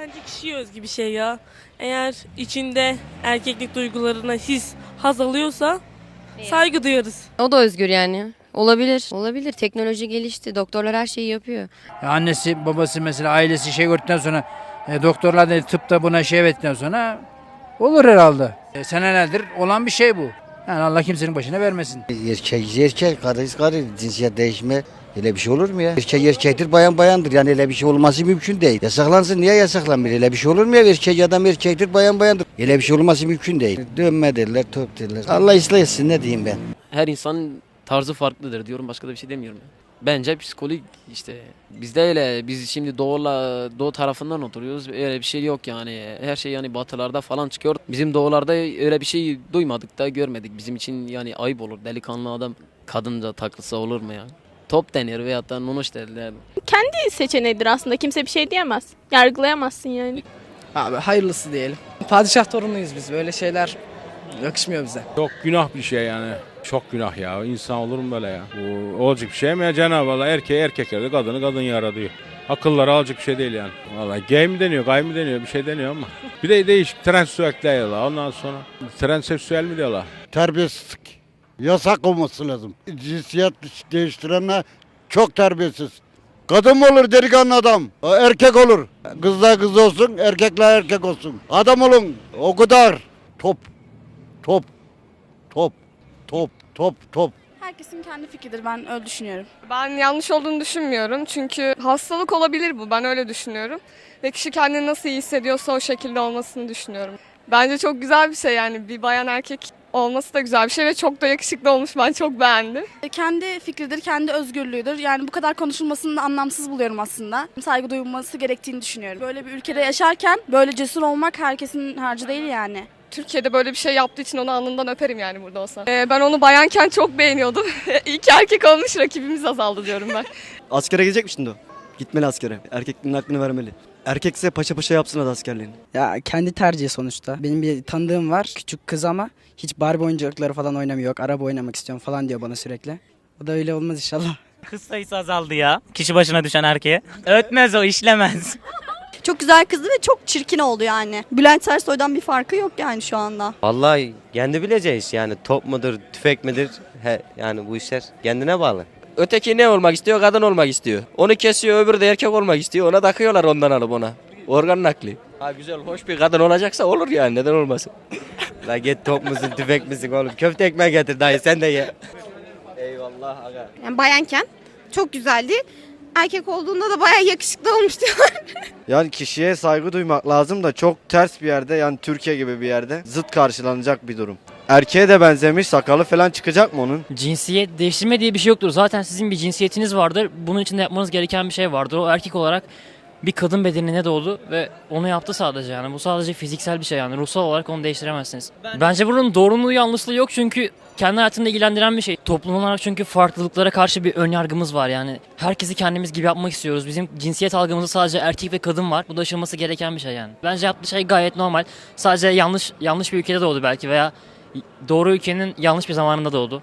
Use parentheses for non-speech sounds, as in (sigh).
Bence kişiye özgü bir şey ya. Eğer içinde erkeklik duygularına his, haz alıyorsa saygı duyarız. O da özgür yani. Olabilir. Olabilir. Teknoloji gelişti. Doktorlar her şeyi yapıyor. Ya annesi babası mesela ailesi şey gördükten sonra e, doktorlar da tıpta buna şey ettikten sonra olur herhalde. E, senelerdir olan bir şey bu. Yani Allah kimsenin başına vermesin. Erkek erkek, karı karı, cinsiyet değişme. Öyle bir şey olur mu ya? Erkek erkektir, bayan bayandır. Yani öyle bir şey olması mümkün değil. Yasaklansın, niye yasaklanmıyor? Öyle bir şey olur mu ya? Erkek adam erkektir, bayan bayandır. Öyle bir şey olması mümkün değil. Dönme derler, top derler. Allah ıslah etsin, ne diyeyim ben? her insanın tarzı farklıdır diyorum başka da bir şey demiyorum. Bence psikolojik işte bizde öyle biz şimdi doğuyla doğu tarafından oturuyoruz öyle bir şey yok yani her şey yani batılarda falan çıkıyor. Bizim doğularda öyle bir şey duymadık da görmedik bizim için yani ayıp olur delikanlı adam kadınca takılsa olur mu yani? Top denir veyahut da nonuş derler. kendi seçeneğidir aslında. Kimse bir şey diyemez. Yargılayamazsın yani. Abi hayırlısı diyelim. Padişah torunuyuz biz. Böyle şeyler yakışmıyor bize. Çok günah bir şey yani. Çok günah ya. İnsan olur mu böyle ya? Bu olacak bir şey mi ya? Cenab-ı Allah erkeği erkek yaradı, kadını kadın yaratıyor. Akılları alacak bir şey değil yani. Vallahi gay mi deniyor, gay mi deniyor bir şey deniyor ama. (laughs) Bir de değişik transseksüel diyorlar. Ondan sonra transseksüel mi diyorlar? terbiyesizlik. Yasak olması lazım. Cinsiyet değiştirenler çok terbiyesiz. Kadın mı olur delikanlı adam? Erkek olur. Kızlar kız olsun, erkekler erkek olsun. Adam olun. O kadar. Top. Top. Top. Top. Top. Top. Herkesin kendi fikridir ben öyle düşünüyorum. Ben yanlış olduğunu düşünmüyorum. Çünkü hastalık olabilir bu. Ben öyle düşünüyorum. Ve kişi kendini nasıl iyi hissediyorsa o şekilde olmasını düşünüyorum. Bence çok güzel bir şey yani. Bir bayan erkek olması da güzel bir şey ve çok da yakışıklı olmuş. Ben çok beğendim. Kendi fikridir, kendi özgürlüğüdür. Yani bu kadar konuşulmasını da anlamsız buluyorum aslında. Saygı duyulması gerektiğini düşünüyorum. Böyle bir ülkede yaşarken böyle cesur olmak herkesin harcı değil yani. Türkiye'de böyle bir şey yaptığı için onu alnından öperim yani burada olsa. Ee, ben onu bayanken çok beğeniyordum. (laughs) İki erkek olmuş rakibimiz azaldı diyorum ben. (laughs) Askere gidecekmişsin de o. Gitmeli askere. Erkekliğin hakkını vermeli. Erkekse paşa paşa yapsın hadi askerliğini. Ya kendi tercihi sonuçta. Benim bir tanıdığım var. Küçük kız ama hiç Barbie oyuncakları falan oynamıyor. Yok araba oynamak istiyorum falan diyor bana sürekli. O da öyle olmaz inşallah. Kız sayısı azaldı ya. Kişi başına düşen erkeğe. Ötmez o işlemez. (laughs) Çok güzel kızdı ve çok çirkin oldu yani. Bülent Ersoy'dan bir farkı yok yani şu anda. Vallahi kendi bileceğiz yani top mudur, tüfek midir? He, yani bu işler kendine bağlı. Öteki ne olmak istiyor? Kadın olmak istiyor. Onu kesiyor öbürü de erkek olmak istiyor. Ona takıyorlar ondan alıp ona. Organ nakli. Ha güzel hoş bir kadın olacaksa olur yani neden olmasın. La git top musun, tüfek misin oğlum? Köfte ekmeği getir dayı sen de ye. Eyvallah aga. Yani bayanken çok güzeldi. Erkek olduğunda da bayağı yakışıklı olmuştu. (laughs) Yani kişiye saygı duymak lazım da çok ters bir yerde yani Türkiye gibi bir yerde zıt karşılanacak bir durum. Erkeğe de benzemiş sakalı falan çıkacak mı onun? Cinsiyet değiştirme diye bir şey yoktur. Zaten sizin bir cinsiyetiniz vardır. Bunun için de yapmanız gereken bir şey vardır. O erkek olarak bir kadın bedenine doğdu ve onu yaptı sadece yani. Bu sadece fiziksel bir şey yani. Ruhsal olarak onu değiştiremezsiniz. Bence bunun doğruluğu yanlışlığı yok çünkü kendi hayatında ilgilendiren bir şey. Toplum olarak çünkü farklılıklara karşı bir ön yargımız var yani. Herkesi kendimiz gibi yapmak istiyoruz. Bizim cinsiyet algımızda sadece erkek ve kadın var. Bu da aşılması gereken bir şey yani. Bence yaptığı şey gayet normal. Sadece yanlış yanlış bir ülkede doğdu belki veya doğru ülkenin yanlış bir zamanında doğdu.